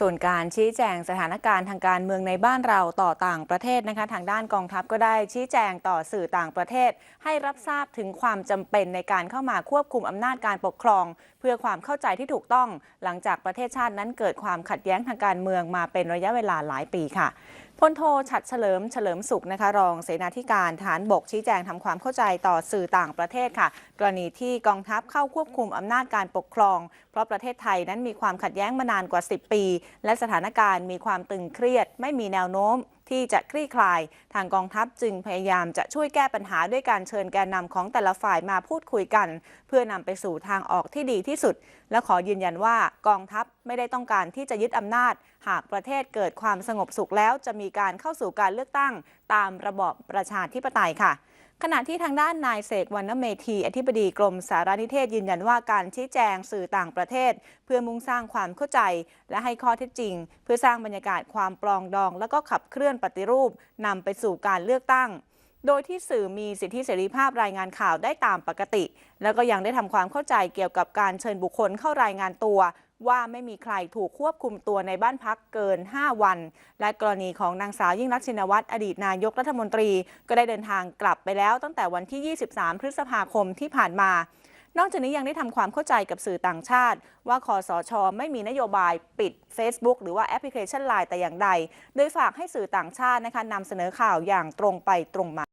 ส่วนการชี้แจงสถานการณ์ทางการเมืองในบ้านเราต่อต่างประเทศนะคะ ทางด้านกองทัพก็ได้ชี้แจงต่อสื่อต่างประเทศ ให้รับทราบถึงความจำเป็นในการเข้ามาควบคุมอำนาจการปกครอง เพื่อความเข้าใจที่ถูกต้อง หลังจากประเทศชาตินั้นเกิดความขัดแย้งทางการเมืองมาเป็นระยะเวลาหลายปีค่ะพลโทฉัดเฉลิมเฉลิมสุขนะคะรองเสนาธิการฐานบกชี้แจงทำความเข้าใจต่อสื่อต่างประเทศค่ะ กรณีที่กองทัพเข้าควบคุมอำนาจการปกครอง เพราะประเทศไทยนั้นมีความขัดแย้งมานานกว่า 10 ปี และสถานการณ์มีความตึงเครียด ไม่มีแนวโน้มที่จะคลี่คลาย ทางกองทัพจึงพยายามจะช่วยแก้ปัญหาด้วยการเชิญแกนนำของแต่ละฝ่ายมาพูดคุยกัน เพื่อนำไปสู่ทางออกที่ดีที่สุด และขอยืนยันว่ากองทัพไม่ได้ต้องการที่จะยึดอำนาจ หากประเทศเกิดความสงบสุขแล้วจะมีการเข้าสู่การเลือกตั้ง ตามระบอบประชาธิปไตยค่ะ ขณะที่ทางด้านนายเสกวรรณเมธีอธิบดีกรมสารนิเทศยืนยันว่าการชี้แจงสื่อต่างประเทศ เพื่อมุ่งสร้างความเข้าใจ และให้ข้อเท็จจริง เพื่อสร้างบรรยากาศความปลองดอง และก็ขับเคลื่อนปฏิรูปนำไปสู่การเลือกตั้ง โดยที่สื่อมีสิทธิเสรีภาพรายงานข่าวได้ตามปกติ แล้วก็ยังได้ทำความเข้าใจเกี่ยวกับการเชิญบุคคลเข้ารายงานตัว ว่าไม่มีใครถูกควบคุมตัวในบ้านพักเกิน 5 วัน และกรณีของนางสาวยิ่งรักษินวัตรอดีตนายกรัฐมนตรี ก็ได้เดินทางกลับไปแล้วตั้งแต่วันที่ 23 พฤษภาคมที่ผ่านมานอกจากนี้ยังได้ทำความเข้าใจกับสื่อต่างชาติ ว่าคอสชไม่มีนโยบายปิด Facebook หรือว่าแอปพลิเคชัน Line แต่อย่างใด โดยฝากให้สื่อต่างชาตินะคะนำเสนอข่าวอย่างตรงไปตรงมา